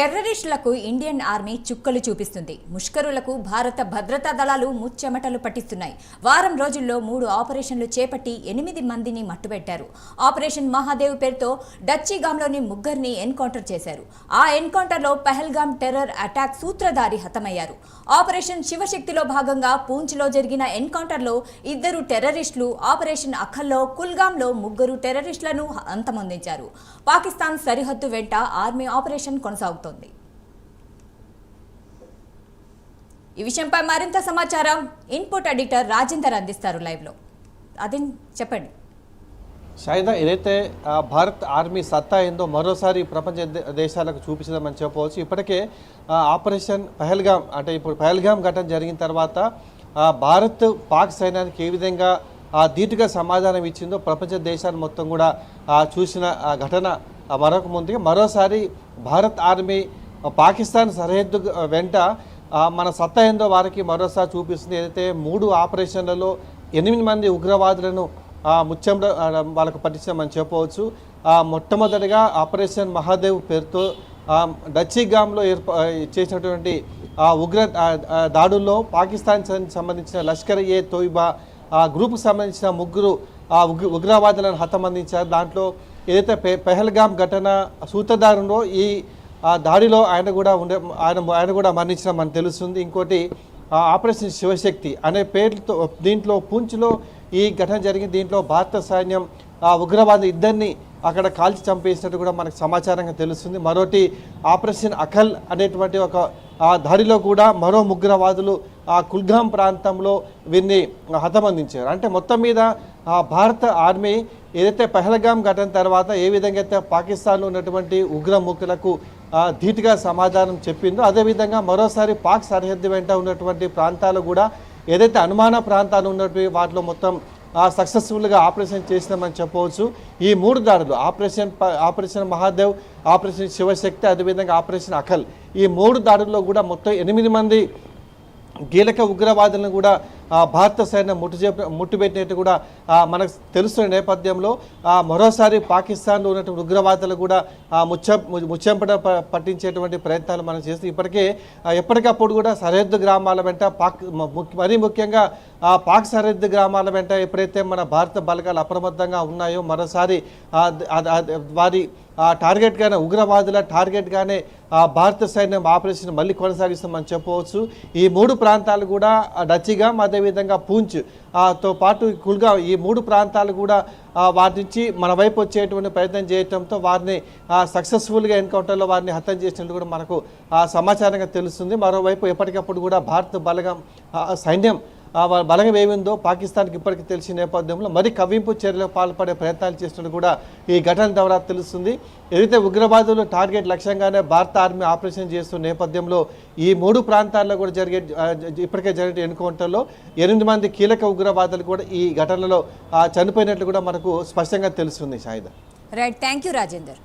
టెర్రరిస్టులకు Indian army చుక్కలు చూపిస్తుంది. ముష్కరులకు భారత భద్రతా దళాలు ముచ్చెమటలు పట్టిస్తున్నాయి. వారం రోజుల్లో మూడు ఆపరేషన్లు చేపట్టి ఎనిమిది మందిని మట్టుబెట్టారు. ఆపరేషన్ మహాదేవ్ పేరుతో డచ్చిగాంలోని ముగ్గురిని ఎన్కౌంటర్ చేశారు. ఆ ఎన్కౌంటర్లో పెహల్గామ్ టెర్రర్ అటాక్ సూత్రధారి హతమయ్యారు. ఆపరేషన్ శివశక్తిలో భాగంగా పూంచ్లో జరిగిన ఎన్కౌంటర్లో ఇద్దరు టెర్రరిస్టులు ఆపరేషన్ అఖల్లో కుల్గాంలో ముగ్గురు టెర్రరిస్టులను అంతమొందించారు. పాకిస్తాన్ సరిహద్దు వెంట ఆర్మీ ఆపరేషన్ కొనసాగుతోంది. ఈ విషయంపై మరింత సమాచారం ఇన్పుట్ ఎడిటర్ రాజేందర్ అందిస్తారు లైవ్లో. అది చెప్పండి. షాయిదా ఏదైతే భారత్ ఆర్మీ సత్తా ఏందో మరోసారి ప్రపంచ దేశాలకు చూపించదామని చెప్పవచ్చు. ఇప్పటికే ఆపరేషన్ పహల్గామ్ అంటే ఇప్పుడు పహల్గామ్ ఘటన జరిగిన తర్వాత భారత్ పాక్ సైన్యానికి ఏ విధంగా ధీటుగా సమాధానం ఇచ్చిందో ప్రపంచ దేశాలు మొత్తం కూడా చూసిన ఘటన మరొక ముందుగా మరోసారి భారత్ ఆర్మీ పాకిస్తాన్ సరిహద్దు వెంట మన సత్తా ఏందో వారికి మరోసారి చూపిస్తుంది. ఏదైతే మూడు ఆపరేషన్లలో ఎనిమిది మంది ఉగ్రవాదులను ఆ ముత్యంలో వాళ్ళకు పట్టించామని చెప్పవచ్చు. మొట్టమొదటిగా ఆపరేషన్ మహాదేవ్ పేరుతో డచ్చిగామ్లో ఏర్పా చేసినటువంటి ఆ ఉగ్ర దాడుల్లో పాకిస్తాన్ సంబంధించిన లష్కర్ ఏ తోయిబా ఆ గ్రూప్కి సంబంధించిన ముగ్గురు ఆ ఉగ్ర ఉగ్రవాదులను హతమందించారు. దాంట్లో ఏదైతే పె పెహల్గామ్ ఘటన సూత్రధారంలో ఈ ఆ దాడిలో ఆయన కూడా ఉండే ఆయన ఆయన కూడా మరణించడం మనకు తెలుస్తుంది. ఇంకోటి ఆపరేషన్ శివశక్తి అనే పేరుతో దీంట్లో పూంచ్లో ఈ ఘటన జరిగింది. దీంట్లో భారత సైన్యం ఆ ఇద్దరిని అక్కడ కాల్చి చంపేసినట్టు కూడా మనకు సమాచారంగా తెలుస్తుంది. మరోటి ఆపరేషన్ అఖల్ అనేటువంటి ఒక ఆ దాడిలో కూడా మరో ఉగ్రవాదులు ఆ కుల్గాం ప్రాంతంలో వీరిని హతమందించారు. అంటే మొత్తం మీద ఆ భారత ఆర్మీ ఏదైతే పహల్గాం ఘటన తర్వాత ఏ విధంగా అయితే పాకిస్తాన్లో ఉన్నటువంటి ఉగ్రముఖులకు ధీటుగా సమాధానం చెప్పిందో అదేవిధంగా మరోసారి పాక్ సరిహద్దు వెంట ఉన్నటువంటి ప్రాంతాలు కూడా ఏదైతే అనుమాన ప్రాంతాలు ఉన్నటువంటి వాటిలో మొత్తం సక్సెస్ఫుల్గా ఆపరేషన్ చేసినామని చెప్పవచ్చు. ఈ మూడు దాడులు ఆపరేషన్ ప- ఆపరేషన్ మహాదేవ్ ఆపరేషన్ శివశక్తి అదేవిధంగా ఆపరేషన్ అఖల్ ఈ మూడు దాడుల్లో కూడా మొత్తం ఎనిమిది మంది కీలక ఉగ్రవాదులను కూడా భారత సైన్యం ముట్టు ముట్టుపెట్టినట్టు కూడా మనకు తెలుస్తున్న నేపథ్యంలో మరోసారి పాకిస్తాన్లో ఉన్నటువంటి ఉగ్రవాదులు కూడా ముచ్చ ముచ్చెంపట ప- పట్టించేటువంటి ప్రయత్నాలు మనం చేస్తూ ఇప్పటికే ఎప్పటికప్పుడు కూడా సరిహద్దు గ్రామాల వెంట పాక్ మరీ ముఖ్యంగా పాక్ సరిహద్దు గ్రామాల వెంట ఎప్పుడైతే మన భారత బలగాలు అప్రమత్తంగా ఉన్నాయో మరోసారి ఆ- వారి టార్గెట్గానే ఉగ్రవాదుల టార్గెట్గానే భారత సైన్యం ఆపరేషన్ మళ్ళీ కొనసాగిస్తామని చెప్పవచ్చు. ఈ మూడు ప్రాంతాలు కూడా ఆ డచ్చిగాం అదేవిధంగా పూంచ్ ఆ, తో పాటు కుల్గా ఈ మూడు ప్రాంతాలు కూడా వారి నుంచి మన వైపు వచ్చేటువంటి ప్రయత్నం చేయడంతో వారిని సక్సెస్ఫుల్గా ఎన్కౌంటర్లో వారిని హత్య చేసినట్టు కూడా మనకు సమాచారంగా తెలుస్తుంది. మరోవైపు ఎప్పటికప్పుడు కూడా భారత బలగం సైన్యం బలంగా ఏమిందో పాకిస్తాన్కి ఇప్పటికీ తెలిసిన నేపథ్యంలో మరి కవ్వింపు చర్యలకు పాల్పడే ప్రయత్నాలు చేస్తున్నట్టు కూడా ఈ ఘటన ద్వారా తెలుస్తుంది. ఏదైతే ఉగ్రవాదులు టార్గెట్ లక్ష్యంగానే భారత ఆర్మీ ఆపరేషన్ చేస్తున్న నేపథ్యంలో ఈ మూడు ప్రాంతాల్లో కూడా జరిగే ఇప్పటికే జరిగే ఎన్కౌంటర్లో ఎనిమిది మంది కీలక ఉగ్రవాదులు కూడా ఈ ఘటనలో చనిపోయినట్లు కూడా మనకు స్పష్టంగా తెలుస్తుంది Sayida. Right thank you Rajender